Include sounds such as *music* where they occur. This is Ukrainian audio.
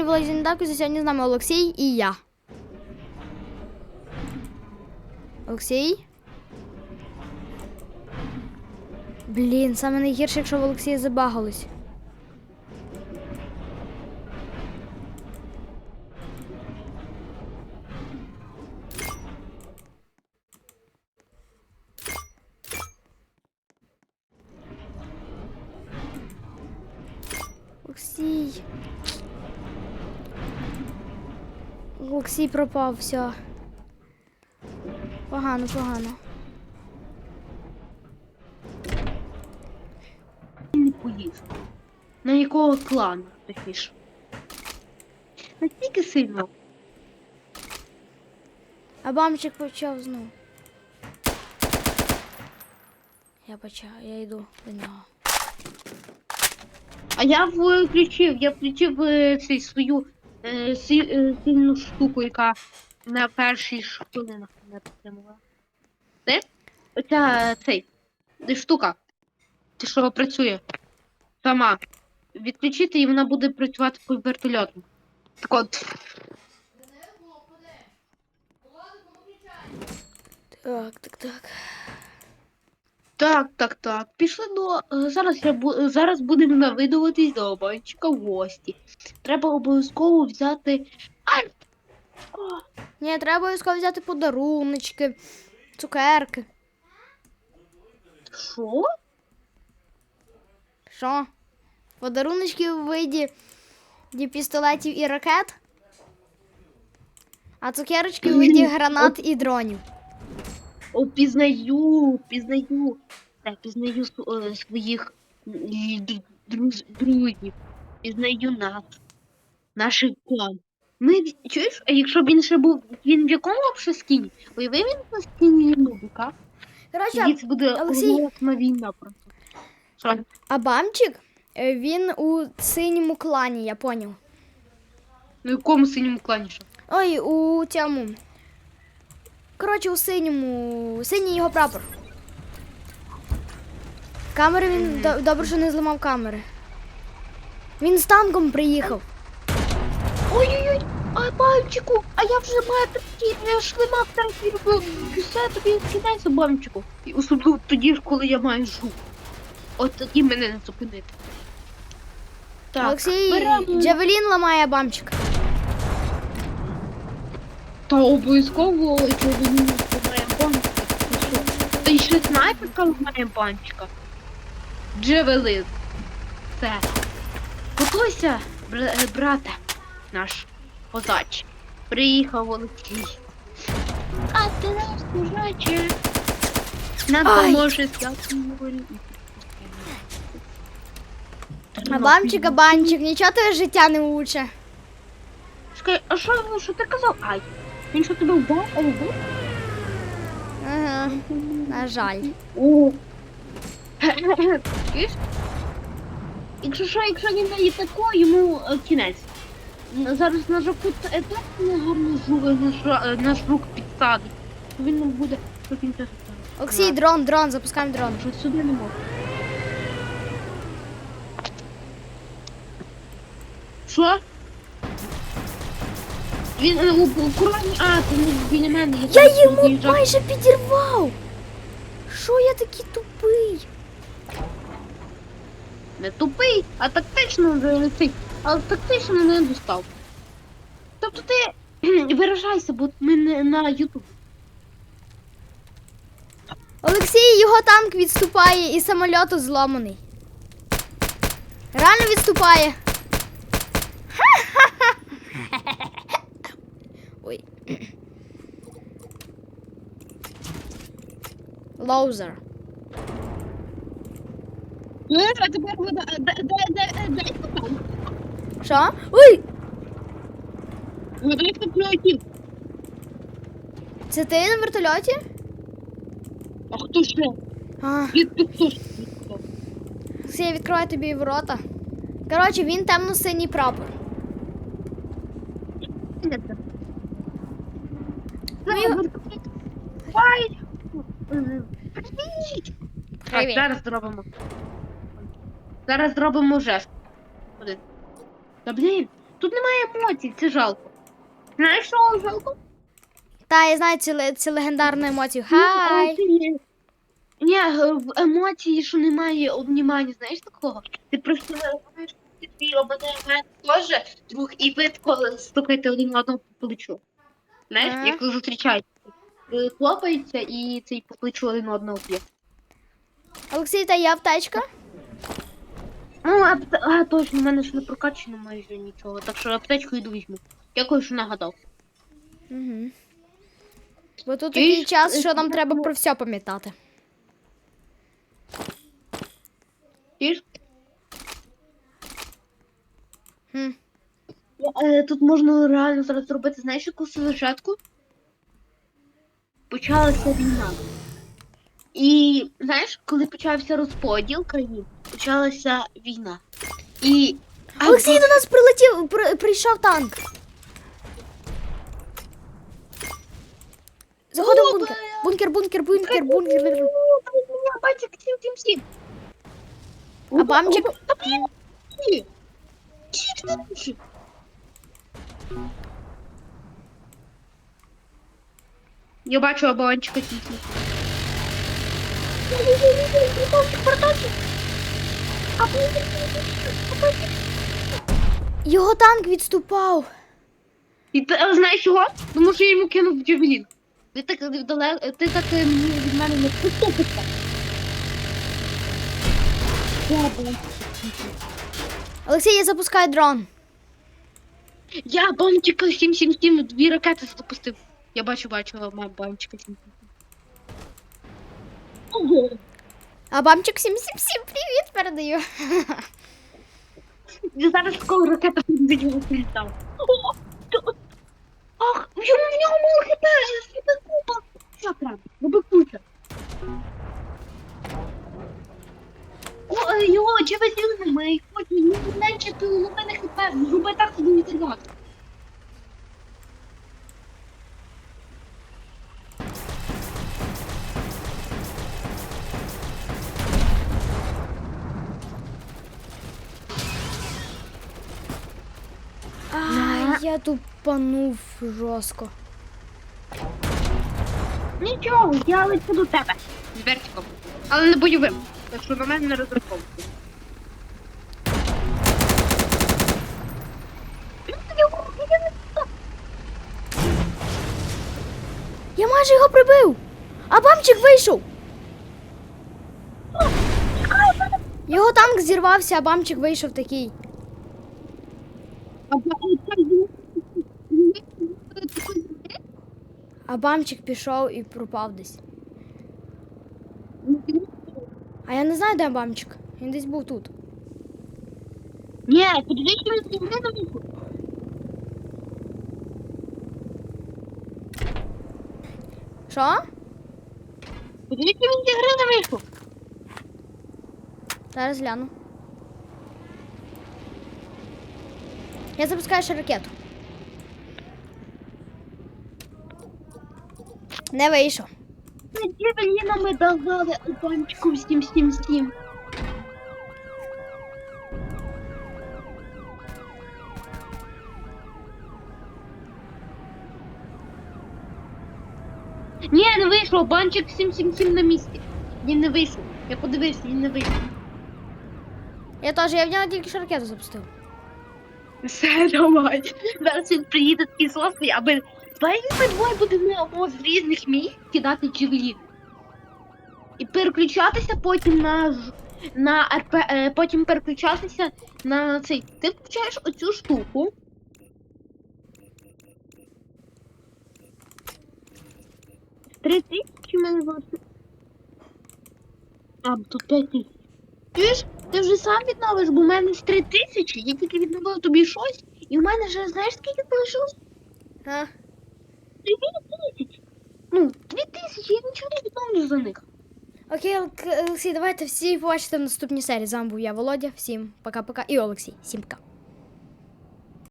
Володя Недавко, сьогодні з нами Олексій і я. Олексій? Блін, саме найгірше, якщо в Олексія забагалось. Олексій. Олексій пропав, все. Погано, погано. не поїв. На якого клану, точніше. Настільки сильно. А бамчик почав знову. Я почав, я йду до нього. А я включив, я включив е, цей свою е, сі, е, сильну штуку, яка на першій хвилинах мене підтримувала. Де? Оця цей. Штука. Ти що працює? Сама. Відключити і вона буде працювати по вертольоту. Так от. Так, так, так. Так, так, так. Пішли до. е, Зараз я бу... зараз будемо навидуватись до обанчика в гості. Треба обов'язково взяти. Ай! Ні, треба обов'язково взяти подаруночки, цукерки. Що? Що? Подаруночки у виді ді пістолетів і ракет. А цукерочки у виді гранат і дронів. О, пізнаю, пізнаю. Так, пізнаю е, своїх друзів. Пізнаю нас. Наш клан. Ми чуєш, а якщо б він ще був. Він в якому ще скіні? Уяви він на скіні Нубіка. Коротше, це буде Олексій- голосна війна просто. Що? а бамчик е, він у синьому клані, я поняв. На якому синьому клані ще? Ой, у цьому. Коротше, у синьому. Синій його прапор. Камери він до- добре, що не зламав камери. Він з танком приїхав. Ой-ой-ой, а бамчику, а я вже маю такі я шлемак третій робив. Все тобі кінець бамчику. І особливо тоді ж, коли я маю жук. От тоді мене не зупинити. Так, Олексій беремо. Джавелін ламає бамчик. Та обов'язково джавелін ламає бамчика. Ти що? Та ще снайперка ламає бамчика. Джавелин. Все. Готуйся, бра- брате наш козач. Приїхав Олексій. А ти нас козаче. Нам поможе святий. А бамчик, а банчик, нічого твоє життя не уче. Чекай, а що, ну, що ти казав? Ай. Він що тебе вбав? А? Ага, на жаль. О. Чуєш? Якщо що, якщо він дає тако, йому е, кінець. Зараз на жовту етап не гарно жу- наш, е, наш рук підсадить. Він нам буде до кінця життя. Олексій, дрон, дрон, запускаємо дрон. Що сюди не може. Що? Він е, у, у короні, а, це не біля мене. Я зараз йому під'їжджав. майже підірвав. Що я такий тупий? Не тупий, а тактично цей, але тактично не достав. Тобто ти *clears throat* виражайся, бо ми не на Ютуб. Олексій, його танк відступає і самольоту зломаний. Реально відступає. *laughs* Ой. *clears throat* Лоузер. А тепер дай. Що? Ой! Дай патріотів. Це ти на вертольоті? А хто ще? А, Звідки хто я відкриваю тобі ворота. Коротше, він темно-синій прапор. Ай! Привіт! Так, зараз зробимо. Зараз зробимо жест. Та блін, тут немає емоцій, це жалко. Знаєш, що жалко? Та, я знаю ці, ле- ці легендарну емоцію. Хай! Ні, Ні, е, в емоції, що немає обнімання, знаєш такого? Ти просто знаєш, ти твій абонемент теж друг, і ви тако стукаєте один одного по плечу. Знаєш, Ага. як ви. Е, Хлопається і цей по плечу один одного б'є. Олексій, та є аптечка? Ну, а, а точно, в мене ж не прокачано майже нічого, так що аптечку йду візьму. Дякую, що нагадав. Угу. Бо тут І такий ж- час, що нам треба про все пам'ятати. Ти ж? Хм. Е, Тут можна реально зараз зробити, знаєш, яку сюжетку? Почалася війна. І знаєш, коли почався розподіл країн, почалася війна. І. Олексій, до нас прилетів, при, прийшов танк. Заходимо в бункер. Бункер, бункер, бункер, бункер. Я бачу, всім, всім, всім. А бамчик? Та блін, ні. Чіп не рушить. Я бачу оболончика тільки. Його танк відступав. І ти а, знаєш чого? Тому що я йому кинув джавелін. Ти так далеко, ти так е, мені від мене не поступишся. Олексій, я запускаю дрон. Я бомчика 777 дві ракети запустив. Я бачу, бачу, мам, бомчика 777. Ого! А бамчик 777, привіт, передаю. Я зараз такого ракета від нього прилітав. О! то- Ах, в нього мало хп, я купа. Що прям? Роби куча. О, е, його джавелінами, хоч він менше половини хп, зроби так, щоб не тривати. Я тупанув жорстко. Нічого, я лечу до тебе. З вертиком. Але не бойовим. Так що на мене не розраховуйте. Я майже його прибив. А бамчик вийшов. Його танк зірвався, а бамчик вийшов такий. А а це він- А бамчик пішов і пропав десь. А я не знаю, де бамчик. Він десь був тут. Ні, подивись, що він зігри на віку. Що? Подивись, що він зігри на віку. Зараз гляну. Я запускаю ще ракету. Не вийшов. Джевеліна ми давали Албанчику 777. Ні, не вийшло, банчик 777 на місці. Він не вийшов. Я подивився, він не вийшов. Я теж, я в нього тільки що ракету запустив. Все, давай. Зараз він приїде такий злостий, аби. Давай ми двоє будемо з різних місць кидати джевелін. І переключатися потім на на РП, е, потім переключатися на цей. Ти включаєш оцю штуку. Три тисячі мене залишилось. А, тут п'ять тисяч. Чуєш, ти вже сам відновиш, бо в мене ж три тисячі, я тільки відновив тобі щось, і в мене вже знаєш скільки залишилось? А? Дві тисячі. Ну, дві тисячі, я нічого не відновлю за них. Окей, Олк- Олексій, давайте всі побачите в наступній серії. З вами був я, Володя. Всім пока-пока. І Олексій. Всім пока.